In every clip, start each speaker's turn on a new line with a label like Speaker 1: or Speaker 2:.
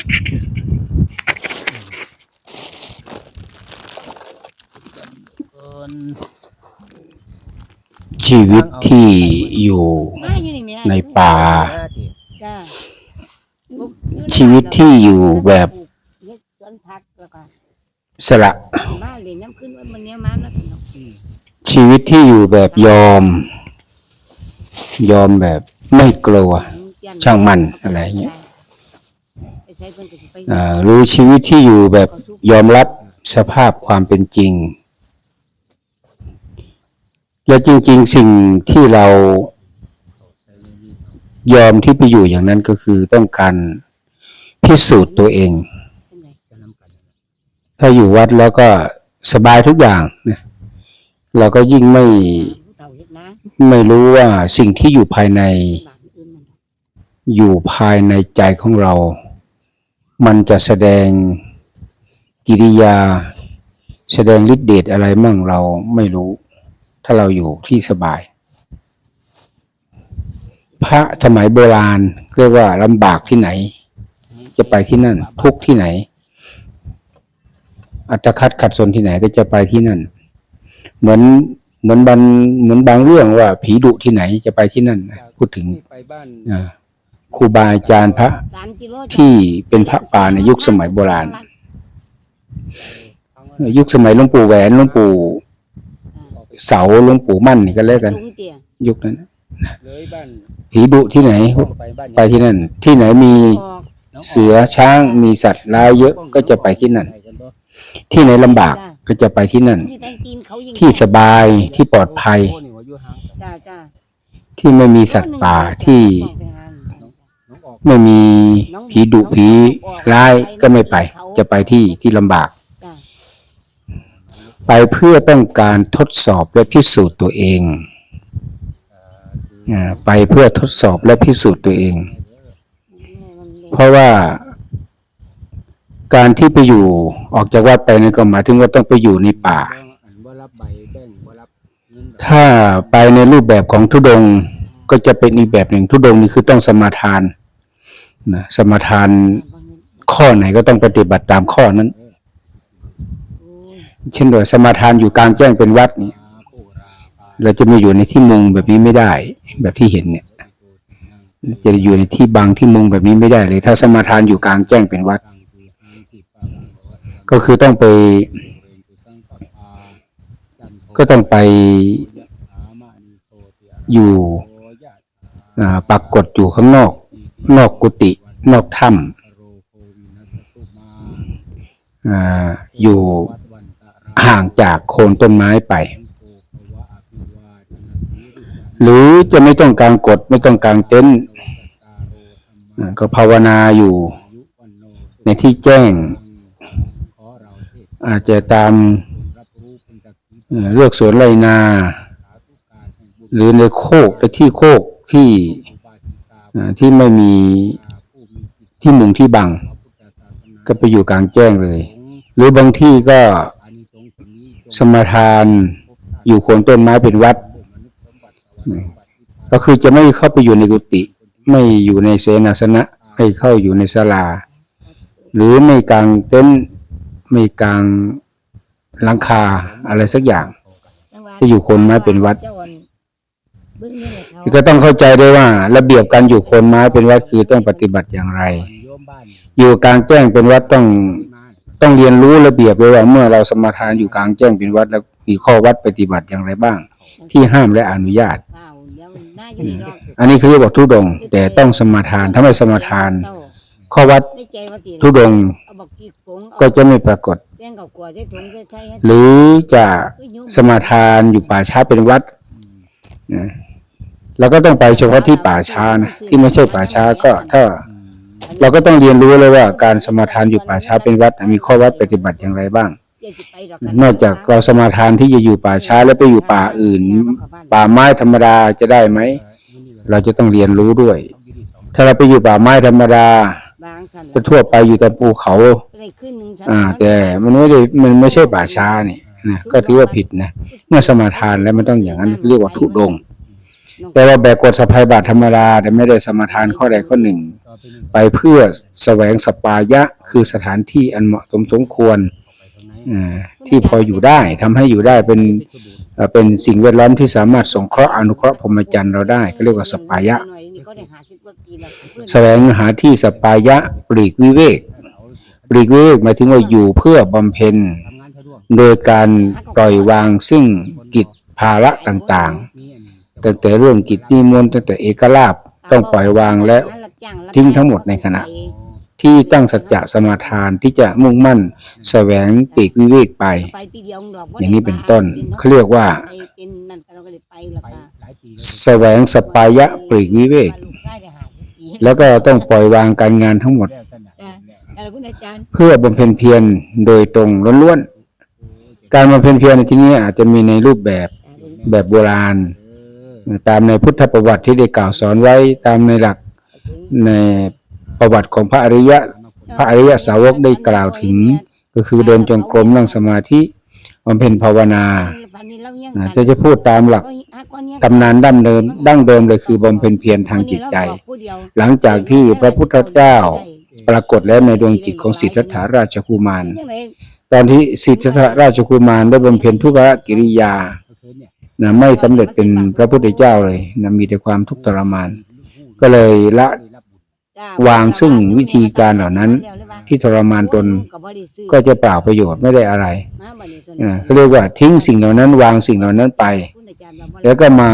Speaker 1: ชีวิตที่อยู่
Speaker 2: มาอยู่นี่แม่
Speaker 1: ในป่า
Speaker 2: จ้า
Speaker 1: ชีวิตที่อยู่แบบ
Speaker 2: เฮ็ดสวนผักแล้วก็
Speaker 1: สละ
Speaker 2: มาเล่นน้ำขึ้นว่ามันเนี้ยมาแล้วกันเนาะ
Speaker 1: ชีวิตที่อยู่แบบยอม ยอมแบบไม่กลัว ช่างมันอะไรเงี้ย รือชีวิตที่อยู่แบบยอมรับสภาพความเป็นจริง และจริง ๆ สิ่งที่เรายอมที่ไปอยู่อย่างนั้นก็คือต้องการพิสูจน์ตัวเอง ถ้าอยู่วัดแล้วก็สบายทุกอย่างนะเราก็ยิ่งไม่ไม่รู้ว่าสิ่งที่อยู่ภายใน
Speaker 2: อ
Speaker 1: ยู่ภายในใจของเรา มันจะแสดงกิริยา แสดงฤทธิเดชอะไรมั่งเราไม่รู้ ถ้าเราอยู่ที่สบาย พระสมัยโบราณเรียกว่าลำบากที่ไหน จะไปที่นั่น ทุกข์ที่ไหน อัตคัดขัดสนที่ไหนก็จะไปที่นั่น เหมือนเหมือนบางเหมือนบางเรื่องว่า ผีดุที่ไหนจะไปที่นั่นนะพูดถึง
Speaker 3: ไปบ้าน
Speaker 1: อ่า ครูบาอาจารย์พระ
Speaker 2: สามกิโลจ้ะ
Speaker 1: ที่เป็นพระป่าในยุคสมัยโบราณ ยุคสมัยหลวงปู่แหวนหลวงปู่เสาหลวงปู่มั่นนี่ก็เลิกกัน
Speaker 2: สูงเตี้ย
Speaker 1: ยุคนั้น
Speaker 3: เลยบ้าน
Speaker 1: ผีดุที่ไหน
Speaker 3: ไปบ้าน
Speaker 1: ไปที่นั่น ที่ไหนมี
Speaker 2: ออก
Speaker 1: เสือช้างมีสัตว์ร้ายเยอะก็จะไปที่นั่น ที่ไหนลำบากก็จะไปที่นั่น
Speaker 2: ที่ได้ตีนเขายิง
Speaker 1: ที่สบายที่ปลอดภัย
Speaker 2: จ้าจ้า
Speaker 1: ที่ไม่มีสัตว์ป่าที่
Speaker 3: น้องออก
Speaker 1: ไม่มีผีดุผีร้ายก็ไม่ไป จะไปที่ที่ลำบาก
Speaker 2: จ้า
Speaker 1: ไปเพื่อต้องการทดสอบและพิสูจน์ตัวเองอ่าไปเพื่อทดสอบและพิสูจน์ตัวเอง เพราะว่า การที่ไปอยู่ออกจากวัดไปนั่นก็หมายถึงว่าต้องไปอยู่ในป่า
Speaker 3: อันว่ารับใบแบ่งว่ารับเงิน
Speaker 1: ถ้าไปในรูปแบบของทุดงค์ก็จะเป็นอีกแบบหนึ่งทุดงค์นี่คือต้องสมาทาน นะสมาทานข้อไหนก็ต้องปฏิบัติตามข้อนั้น เช่นว่าสมาทานอยู่กลางแจ้งเป็นวัดนี่เราจะมาอยู่ในที่มุงแบบนี้ไม่ได้ แบบที่เห็นเนี่ย จะอยู่ในที่บังที่มุงแบบนี้ไม่ได้เลย ถ้าสมาทานอยู่กลางแจ้งเป็นวัด ก็คือต้องไป ก็ต้องไปอยู่อ่าปักกฏอยู่ข้างนอก นอกกุฏินอกถ้ำอยู่ห่างจากโคนต้นไม้ไป หรือจะไม่ต้องกางกฎไม่ต้องกางเต็นก็ภาวนาอยู่ในที่แจ้ง อาจจะตามเลือกสวนไรนา หรือในโคกในที่โคกที่ ที่ไม่มีที่มุงที่บัง ก็ไปอยู่กลางแจ้งเลย หรือบางที่ก็สมาทานอยู่โคนต้นไม้เป็นวัด ก็คือจะไม่เข้าไปอยู่ในกุฏิไม่อยู่ในเสนาสนะไม่เข้าอยู่ในศาลา หรือไม่กางเต็นท์ไม่กางหลังคาอะไรสักอย่างที่อยู่โคนไม้เป็นวัด ก็ต้องเข้าใจด้วยว่า ระเบียบการอยู่โคนไม้เป็นวัดคือต้องปฏิบัติอย่างไร
Speaker 3: โยมบ้าน
Speaker 1: อยู่กลางแจ้งเป็นวัดต้องต้องเรียนรู้ระเบียบด้วยว่า เมื่อเราสมาทานอยู่กลางแจ้งเป็นวัดแล้วมีข้อวัดปฏิบัติอย่างไรบ้าง ที่ห้ามและอนุญาต อันนี้คือเรียกว่าทุดงค์แต่ต้องสมาทานถ้าไม่สมาทาน ข้อวัดทุดงค์ก็จะไม่ปรากฏ หรือจะสมาทานอยู่ป่าช้าเป็นวัดนะ เราก็ต้องไปเฉพาะที่ป่าช้านะที่ไม่ใช่ป่าช้าก็ถ้า เราก็ต้องเรียนรู้เลยว่าการสมาทานอยู่ป่าช้าเป็นวัดมีข้อวัดปฏิบัติอย่างไรบ้าง นอกจากเราสมาทานที่จะอยู่ป่าช้าแล้วไปอยู่ป่าอื่น ป่าไม้ธรรมดาจะได้ไหมเราจะต้องเรียนรู้ด้วย ถ้าเราไปอยู่ป่าไม้ธรรมดาก็ทั่วไปอยู่แต่ภูเขา อ่า แต่มันไม่ได้มันไม่ใช่ป่าช้านี่นะก็ถือว่าผิดนะเมื่อสมาทานแล้วมันต้องอย่างนั้นเรียกว่าทุดง แต่ว่าแบกกฎสะพายบาทธรรมดาแต่ไม่ได้สมาทานข้อใดข้อหนึ่ง
Speaker 3: ต่อไปนี่
Speaker 1: ไปเพื่อแสวงสปายะคือสถานที่อันเหมาะสมสมควร
Speaker 3: ไปทางไหน
Speaker 1: อ่าที่พออยู่ได้ทำให้อยู่ได้เป็นเอ่อเป็นสิ่งแวดล้อมที่สามารถสงเคราะห์อนุเคราะห์พรหมจรรย์เราได้เขาเรียกว่าสปายะ
Speaker 2: หน่อยนี่ก็ได้50กว่าปีแล้ว
Speaker 1: แสวงหาที่สปายะปลีกวิเวกปลีกวิเวกหมายถึงว่าอยู่เพื่อบำเพ็ญ
Speaker 3: ทำงานสะดวก
Speaker 1: โดยการปล่อยวางซึ่งกิจภาระต่าง
Speaker 3: มีอันนี้
Speaker 1: ๆ ตั้งแต่เรื่องกิจนิมนต์ตั้งแต่เอกลาภต้องปล่อยวางและ ทิ้งทั้งหมดในขณะ ที่ตั้งสัจจะสมาทานที่จะมุ่งมั่น แสวงปีกวิเวกไป
Speaker 2: อ
Speaker 1: ย่างนี้เป็นต้นเขาเรียกว่า
Speaker 2: แส
Speaker 1: วงสปายะปลีกวิเวก แล้วก็ต้องปล่อยวางการงานทั้งหมด เพื่อบำเพ็ญเพียรโดยตรงล้วนๆการบำเพ็ญเพียรในที่นี้อาจจะมีในรูปแบบแบบโบราณ ตามในพุทธประวัติที่ได้กล่าวสอนไว้ตามในหลักในประวัติของพระอริยะพระอริยสาวกได้กล่าวถึง ก็คือเดินจงกรมนั่งสมาธิบำเพ็ญภาวนาจะจะพูดตามหลักตำนานดั้งเดิมดั้งเดิมเลยคือบำเพ็ญเพียรทางจิตใจ หลังจากที่พระพุทธเจ้าปรากฏแล้วในดวงจิตของสิทธัตถาราชกุมาร ตอนที่สิทธัตถาราชกุมารได้บำเพ็ญทุกขกิริยา นะไม่สำเร็จเป็นพระพุทธเจ้าเลยนะมีแต่ความทุกข์ทรมาน ก็เลยละวางซึ่งวิธีการเหล่านั้น ที่ทรมานตนก็จะเปล่าประโยชน์ไม่ได้อะไรนะเขาเรียกว่าทิ้งสิ่งเหล่านั้น วางสิ่งเหล่านั้นไป แล้วก็มา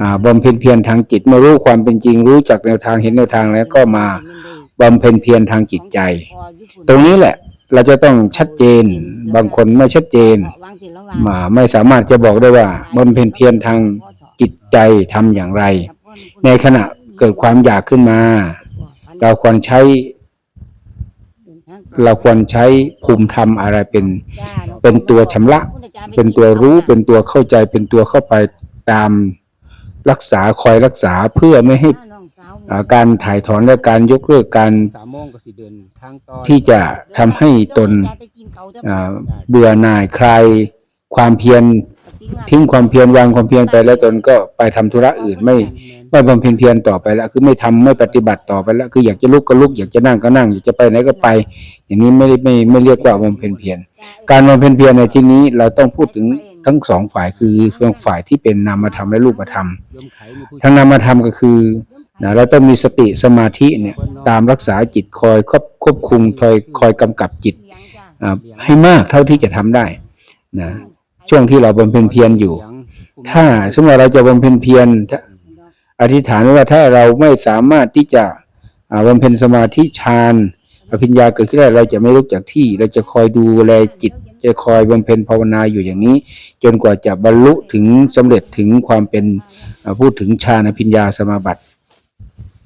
Speaker 1: อ่าบำเพ็ญเพียรทางจิตเมื่อรู้ความเป็นจริงรู้จักแนวทางเห็นแนวทางแล้วก็มาบำเพ็ญเพียรทางจิตใจ ตรงนี้แหละเราจะต้องชัดเจน บางคนไม่ชัดเจนมาไม่สามารถจะบอกได้ว่าบำเพ็ญเพียรทางจิตใจทำอย่างไร ในขณะเกิดความอยากขึ้นมา เราควรใช้ เราควรใช้ภูมิธรรมอะไรเป็น เป็นตัวชำระ เป็นตัวรู้เป็นตัวเข้าใจเป็นตัวเข้าไปตามรักษาคอยรักษาเพื่อไม่ให้อ่า การถ่ายถอนและการยกเลิกการ
Speaker 3: สามโมงก็สิเดินทางต่อ
Speaker 1: ที่จะทำให้ตนอ่าเบื่อหน่ายคลายความเพียรทิ้งความเพียรวางความเพียรไปแล้วตนก็ไปทำธุระอื่นไม่ไม่บำเพ็ญเพียรต่อไปแล้วคือไม่ทำไม่ปฏิบัติต่อไปแล้วคืออยากจะลุกก็ลุกอยากจะนั่งก็นั่งอยากจะไปไหนก็ไป อย่างนี้ไม่ได้ไม่ไม่เรียกว่าบำเพ็ญเพียรการบำเพ็ญเพียรในที่นี้เราต้องพูดถึงทั้งสองฝ่ายคือเรื่องฝ่ายที่เป็นนามธรรมและรูปธรรม
Speaker 3: โยมไขมีผู้
Speaker 1: ทั้งนามธรรมก็คือ นะเราต้องมีสติสมาธิเนี่ยตามรักษาจิตคอยควบควบคุมคอยคอยกำกับจิตอ่าให้มากเท่าที่จะทำได้นะช่วงที่เราบำเพ็ญเพียรอยู่ ถ้าสมมติเราจะบำเพ็ญเพียรถ้าอธิษฐานไว้ว่าถ้าเราไม่สามารถที่จะอ่าบำเพ็ญสมาธิฌานอภิญญาเกิดขึ้นได้เราจะไม่ลุกจากที่ เราจะคอยดูแลจิต จะคอยบำเพ็ญภาวนาอยู่อย่างนี้ จนกว่าจะบรรลุถึงสำเร็จถึงความเป็นอ่าพูดถึงฌานอภิญญาสมาบัติ